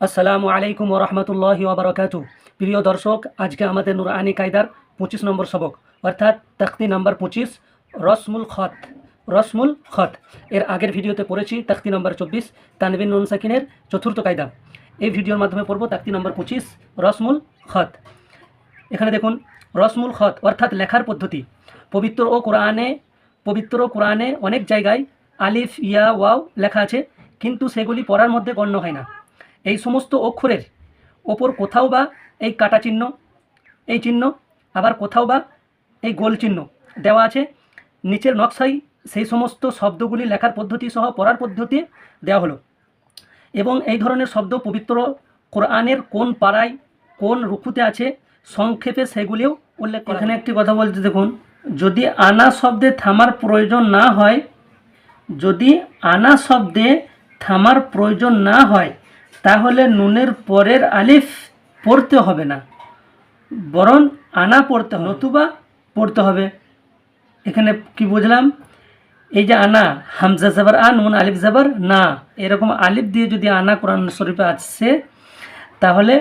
আসসালামু আলাইকুম ওরহমতুল্লাহি ওবরাকাত প্রিয় দর্শক, আজকে আমাদের নুরআনি কায়দার পঁচিশ নম্বর সবক, অর্থাৎ তখতি নম্বর পঁচিশ, রসমুল খত রসমুল খত। এর আগের ভিডিওতে পড়েছি তখতি নম্বর চব্বিশ, তানবিন নুন সাকিনের চতুর্থ কায়দা। এই ভিডিওর মাধ্যমে পড়ব তখতি নম্বর পঁচিশ, রসমুল খত। এখানে দেখুন, রসমুল খত, অর্থাৎ লেখার পদ্ধতি। পবিত্র ও কোরআনে, পবিত্র কোরআনে অনেক জায়গায় আলিফ, ইয়া, ওয়াও লেখা আছে, কিন্তু সেগুলি পড়ার মধ্যে গণ্য হয় না। এই সমস্ত অক্ষরের ওপর কোথাও বা এই কাটা চিহ্ন এই চিহ্ন আবার কোথাও বা এই গোল চিহ্ন দেওয়া আছে। নিচের নকশায় সেই সমস্ত শব্দগুলি লেখার পদ্ধতি সহ পড়ার পদ্ধতি দেওয়া হলো। এবং এই ধরনের শব্দ পবিত্র কোরআনের কোন পাড়ায় কোন রুকুতে আছে সংক্ষেপে সেগুলিও উল্লেখ করা এখানে একটি কথা বলতে দেখুন যদি আনা শব্দে থামার প্রয়োজন না হয় যদি আনা শব্দে থামার প্রয়োজন না হয় তাহলে নুনের পরের আলিফ পড়তে হবে না, বরং আনা পড়তে হবে, নতুবা পড়তে হবে। এখানে কি বুঝলাম? এই যে আনা, হামজা জাবার আ, নুন আলিফ জাবার না, এরকম আলিফ দিয়ে যদি আনা কোরআন শরীফে আসছে, তাহলে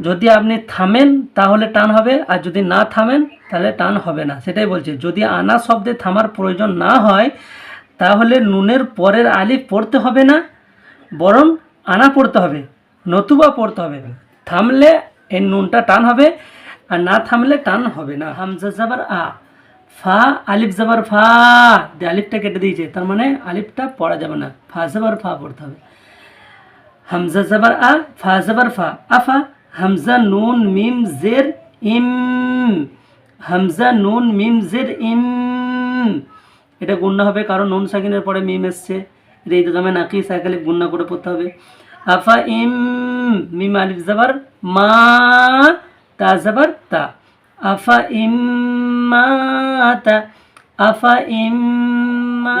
যদি আপনি থামেন, তাহলে টান হবে, আর যদি না থামেন, তাহলে টান হবে না। সেটাই বলছে, যদি আনা শব্দে থামার প্রয়োজন না হয়, তাহলে নুনের পরের আলিফ পড়তে হবে না, বরং আনা পড়তে হবে, নতুবা পড়তে হবে। থামলে এই নুনটা টান হবে, আর না থামলে টান হবে না। হামজা জাবার আ, ফা, আলিফ জাবার ফা, দিয়ে আলিফটা কেটে দিয়েছে, তার মানে আলিফটা পড়া যাবে না, ফা জাবার ফা পড়তে হবে। হামজা জাবার আ, ফা জাবার ফা, আফা, হামজা নুন, মিম, জের, ইম। হামজা নুন, মিম, জের, ইম। এটা গুণ্য হবে, কারণ নুন সাকিনের পরে মিম এসছে। এই দামে নাকি সাইকেলে গুণ্য করে পড়তে হবে। আফা ইম মিম আলিফ জাবার মা তা জাবার তা। আফা ইম মা তা। আফা ইম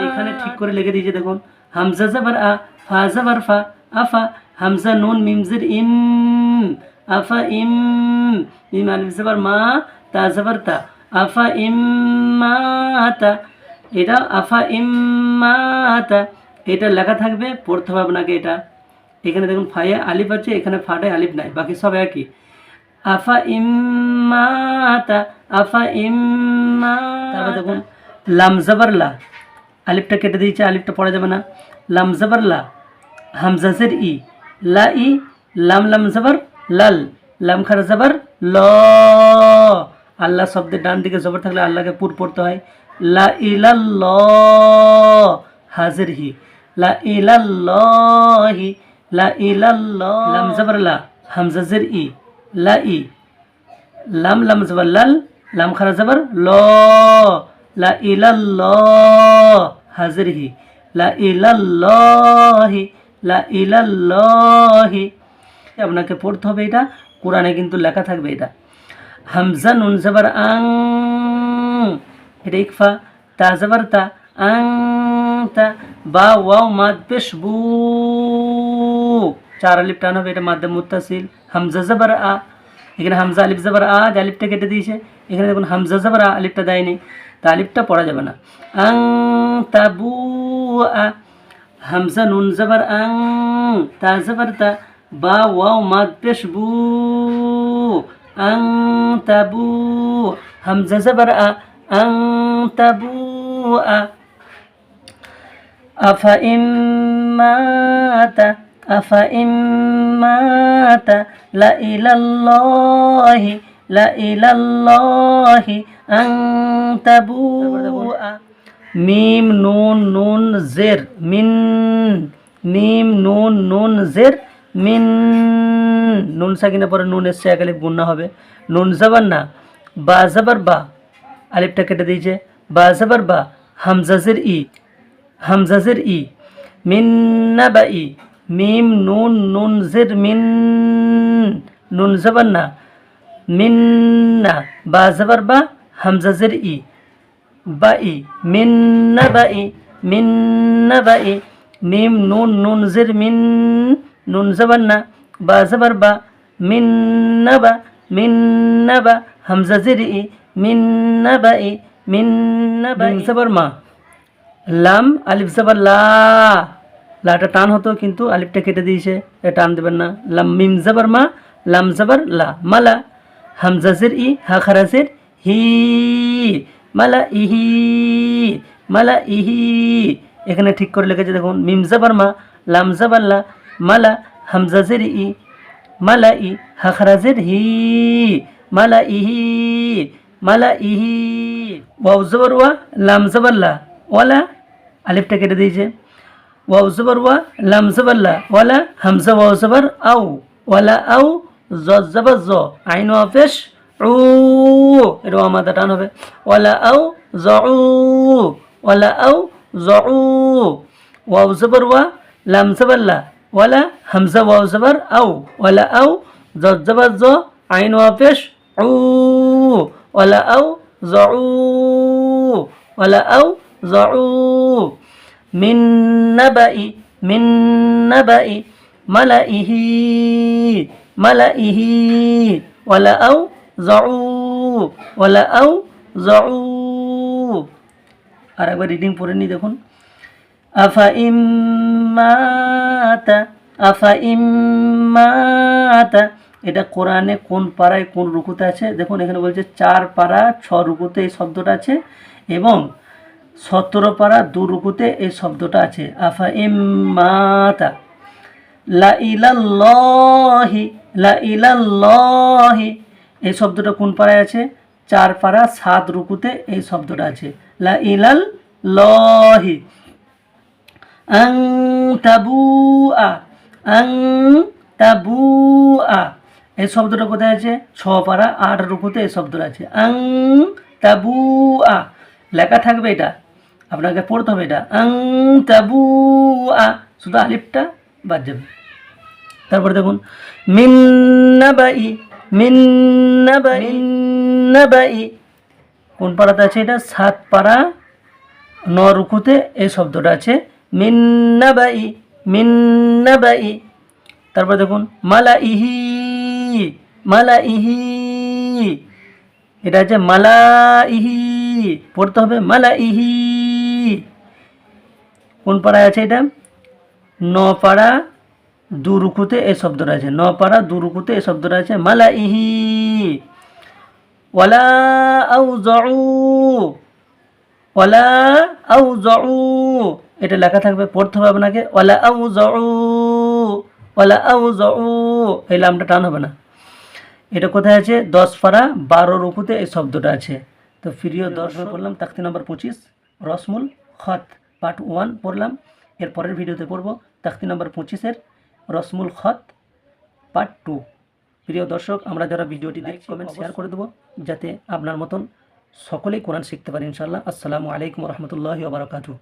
এখানে ঠিক করে লিখে দিয়েছে, দেখুন। হামজা জাবার আ, ফা জাবার ফা, আফা, হামজা নুন, মিম জের ইম, আফা ইম মিম আলিফ জাবার মা, তা জাবার তা। আফা ইম মা তা। এটা আফা ইম্মাতা এটা লেখা থাকবে পড়তে হবে আপনাকে এটা। এখানে দেখুন ফায়ে আলিফ আছে এখানে ফাটায় আলিফ নাই বাকি সব একই। আফা ইম্মাতা আফা ইম্মা তারপর দেখুন লাম জাবার লা আলিফটা কেটে দিয়েছে আলিফটা পড়া যাবে না। লাম জাবার লা হামজাজের ই লা ই লাম লাম জাবার লাল লাম খারা জাবার ল। আল্লাহ শব্দের ডান দিকে জবর থাকলে আল্লাহকে পুর পড়তে হয়। লা ইলাল্লাহ হাজির হি। লা ইলাল্লাহি লা ইলাল্লাহ। লাম জবর লা। হামজা জের ই লা ই। লাম লাম জবর লাল লাম খারা জবর ল। লা ইলাল্লাহ হাজির হি। লা ইলাল্লাহি লা ইলাল্লাহি। আপনাকে পড়তে হবে এটা কোরআনে কিন্তু লেখা থাকবে এটা। হামজা নুন জবর আং এটা ইকফা তা জবর তা আং। তা বা ওয়াও মাদ পেশ চার আলিফ টান হবে, এটা মাধ্যম মুত্তাসিল। হামজা জবর আ, এখানে হামজা আলিফ জবর আ আলিফটা কেটে দিয়েছে, এখানে দেখুন হামজা জবর আ, আলিফটা দেয়নি। তা আলিফটা পড়া যাবে না। আং তাবু আ, হামজা নুন জবর আং, তা জবর তা বা ওয়াও মাদ পেশ বু আং তাবু হামজা জবর আ, আং তাবু আ। أفإن مات أفإن مات لإلى الله لإلى الله أن تبوء মিম নুন নুন জের মিন মিম নুন নুন জের মিন নুন সাকিনের পরে নুন এসছে এক আলিফ গুন্না হবে নুন জাবার না বা জাবার বা আলিফটা কেটে দিয়েছে বা জাবার বা হামজাজের ই হামজাজের ই। মিন না বা ই। মিম নুন নুন জের, মিন, নুন জাবার না। মিন না, বা জাবার বা হামজাজের ই। বাই মিন না বাই মিন না বাই মিম নুন নুন জের, মিন, নুন জাবার না। বা জাবার বা মিন না বা মিন না বা হামজা জের ই। মিন না বাই মিন না বাই জাবার মা। লাম, আলিফ জাবার লা। লাটা টান হতো, কিন্তু আলিফটা কেটে দিয়েছে। এ টান দেবেন না। লাম, মিম জাবার, মা। লাম জাবার, লা। মালা। হামজাজের ই। হা খারাজের হি। মালা ইহি মালা ইহি এখানে ঠিক করে লেগেছে দেখুন। মিম জাবার, মা। লাম জাবার, লা। মালা। হামজাজের ই। মালা, ই। হা খারাজের হি। মালা ইহি মালা ইহি ওয়াও জবর, ওয়া। লাম জবর, লা। ওয়ালা আলিফটা কেটে দিয়েছে। ওয়াও জবর ওয়া, লাম জবর লা, ওয়ালা হামজা ওয়াও জবর আও, ওয়ালা আও, জ জবর জ, আইন অফেশ উ এটা আমাদের টান হবে। ওয়ালা আও, জ ওয়ালা আও, জ ওয়াও জবর ওয়া, লাম জবর ওয়ালা হামজা ওয়াও জবর আও, ওয়ালা আও, জ জবর জ, আইন অফেশ উ, ওয়ালা আও, জ ওয়ালা জউফ মিন নাবাই মিন নাবাই মালাইহি মালাইহি ওয়ালা আও জউফ ওয়ালা আও জউফ আর একবার রিডিং পড়ে নি দেখুন। আফা ইম্মাতা আফা ইম্মাতা এটা কোরআনে কোন পাড়ায় কোন রুকুতে আছে? দেখুন, এখানে বলছে চার পাড়া, ছ রুকুতে এই শব্দটা আছে। এবং সতেরো পাড়া দু রুকুতে এই শব্দটা আছে। আফা লা ইলাল্লাহি লা ইলাল্লাহি। এই শব্দটা কোন পাড়ায় আছে? চার পাড়া সাত রুকুতে এই শব্দটা আছে। লা লহি আং তাবুআ আং তাবুআ। এই শব্দটা কোথায় আছে? ছ পাড়া আট রুকুতে এই শব্দটা আছে। আং তাবুআ। লেখা থাকবে এটা। আপনাকে পড়তে হবে এটা। আং তাবুআ শুধু আলিফটা বাদ যাবে। তারপরে দেখুন, মিন্নাবাই মিন্নাবাই মিন্নাবাই। কোন পাড়াতে আছে এটা? সাত পাড়া, ন রুকুতে এই শব্দটা আছে। মিন্নাবাই মিন্নাবাই। তারপর দেখুন মালা ইহি মালা ইহি এটা আছে মালা ইহি পড়তে হবে মালা ইহি কোন পাড়ায় আছে এটা? ন পাড়া দু রুকুতে এই শব্দটা আছে। ন পাড়া দু রুকুতে এই শব্দটা আছে। মালা ইহি ওয়ালা আউ জউ ওয়ালা আউ জউ এটা লেখা থাকবে পড়তে হবে আপনাকে। ওয়ালা আউ জউ ওয়ালা আউ জউ এই লামটা টান হবে না। এটা কোথায় আছে? দশ পাড়া বারো রুকুতে এই শব্দটা আছে। তো প্রিয় দর্শক পড়লাম তাক্তি নম্বর পঁচিশ। রসমুল খত পার্ট ওয়ান পড়লাম। এর পরের ভিডিওতে পড়ব। তাক্তি নম্বর পঁচিশের রসমুল খত পার্ট টু। প্রিয় দর্শক আমরা যারা ভিডিওটি দেখছি কমেন্ট শেয়ার করে দেবো যাতে আপনার মতন সকলেই কোরআন শিখতে পারে ইনশাল্লাহ আসসালামু আলাইকুম রহমতুল্লাহ ওবরাকাতু